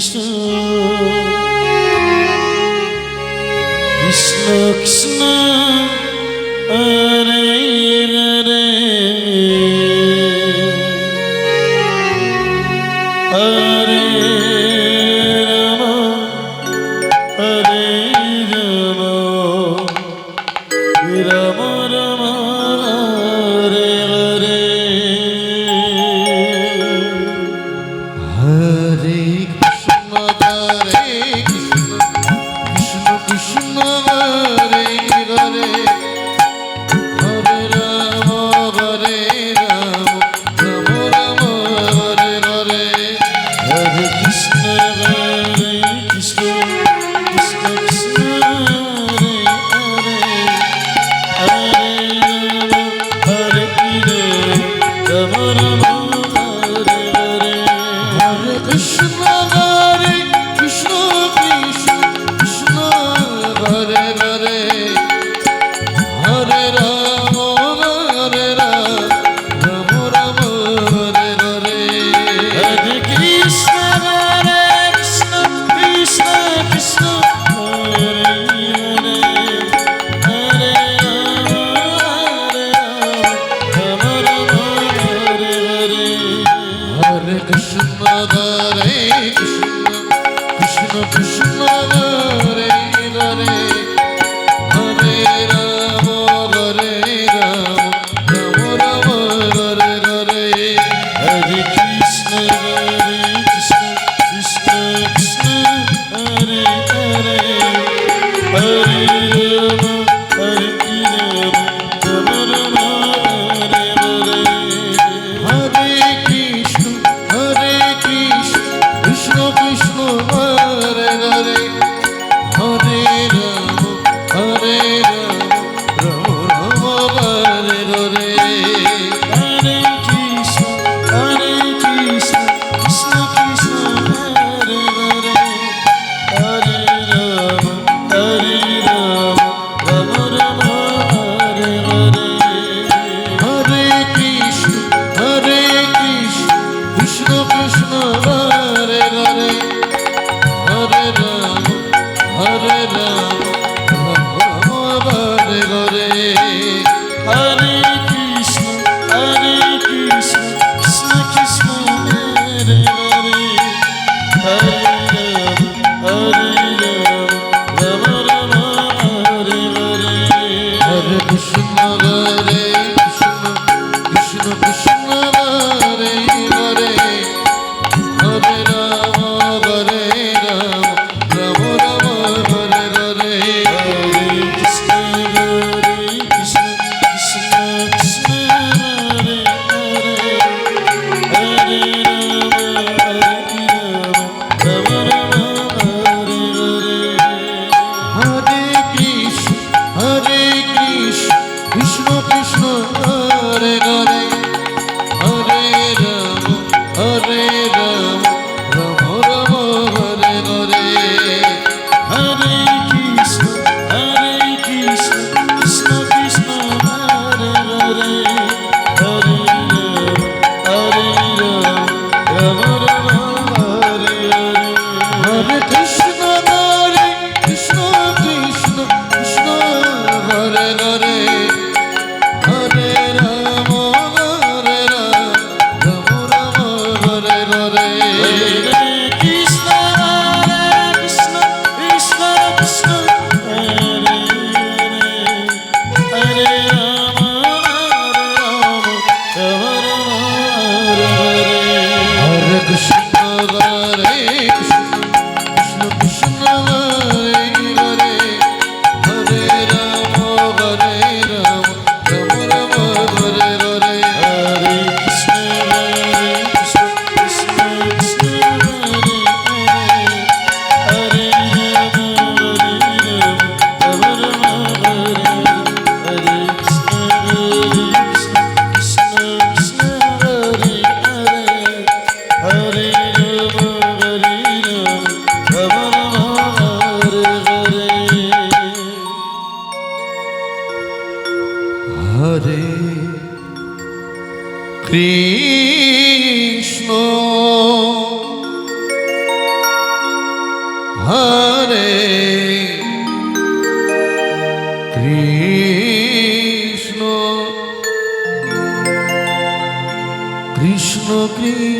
Snook, snook. Hare Rama.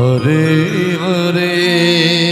Hare Hare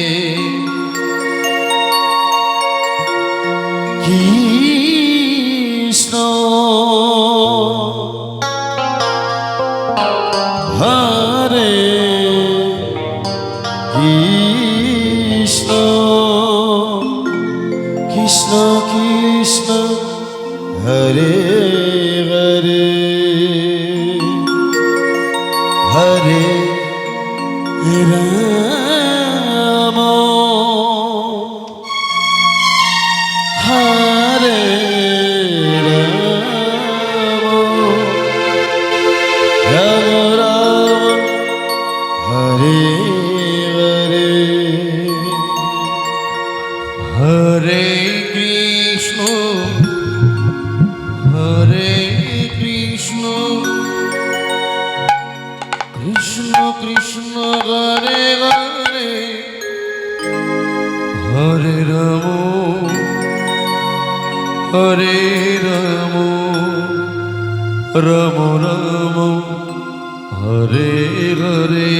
Hare Hare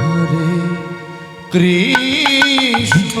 Hare Krishna.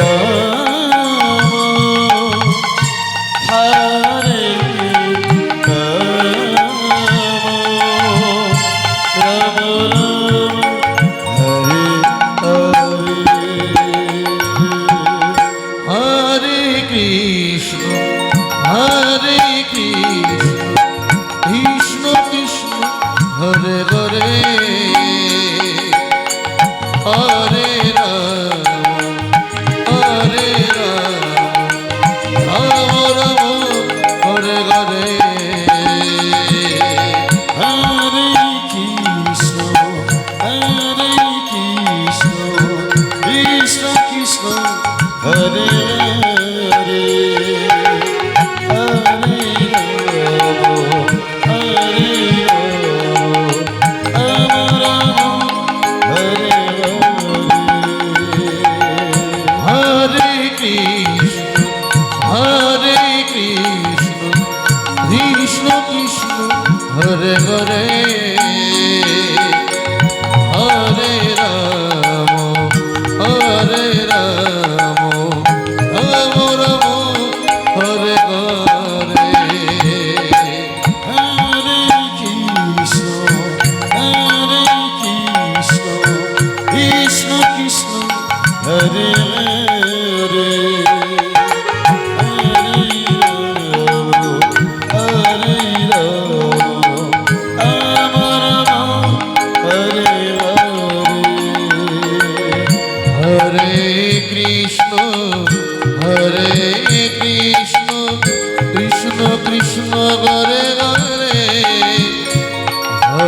Ram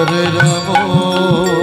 Hare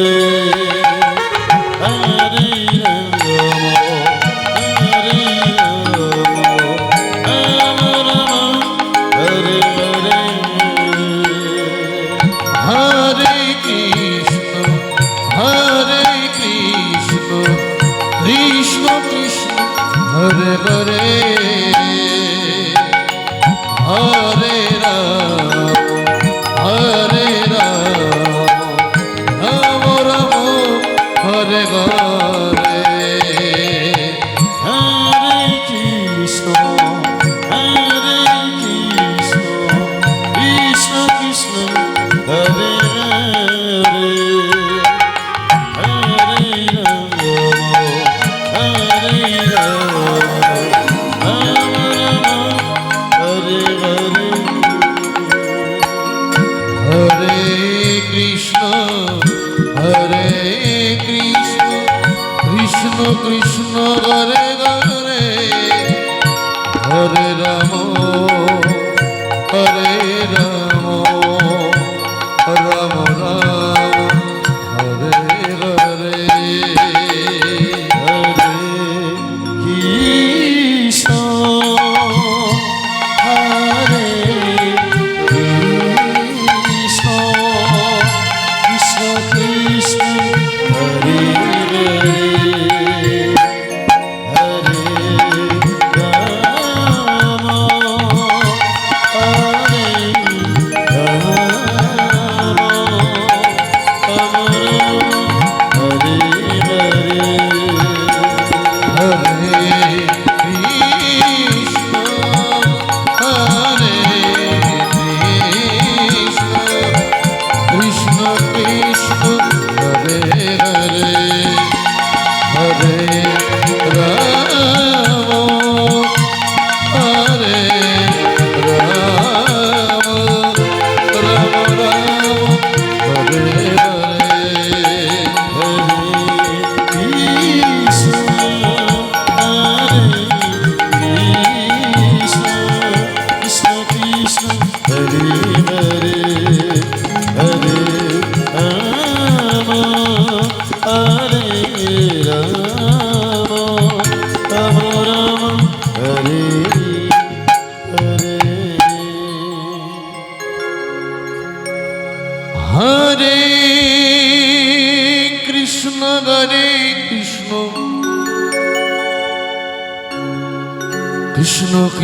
Hare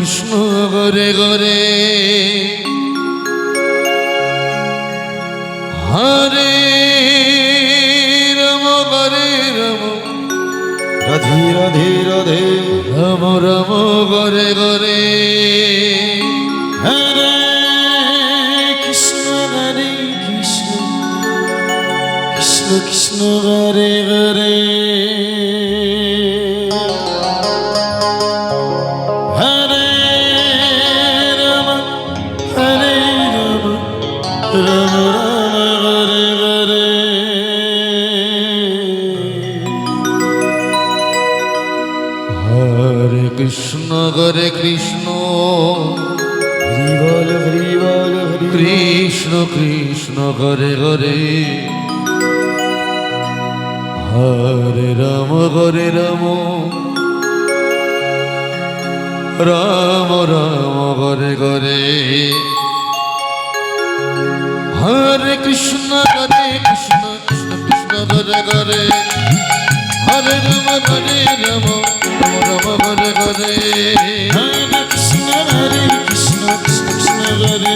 Krishna গরে গরে। হরে রম গরে রম। রাধে রাধে রাধে। রম রম গরে গরে। হরে কৃষ্ণ হরে কৃষ্ণ। কৃষ্ণ কৃষ্ণ গরে গরে ঘরে ঘরে। হরে রাম হরে রাম। রাম রাম, ঘরে ঘরে। হরে কৃষ্ণ হরে কৃষ্ণ কৃষ্ণ কৃষ্ণ, ঘরে ঘরে। হরে রাম হরে রাম রাম রাম, ঘরে ঘরে। হরে কৃষ্ণ হরে কৃষ্ণ কৃষ্ণ কৃষ্ণ, ঘরে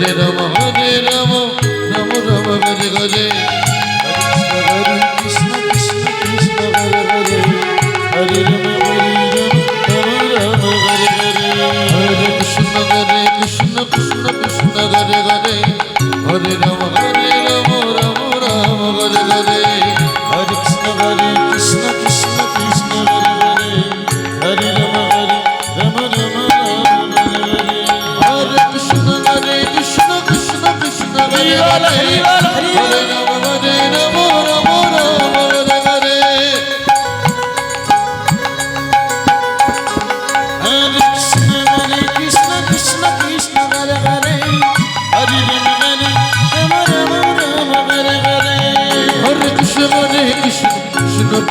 মোহরে মোহরে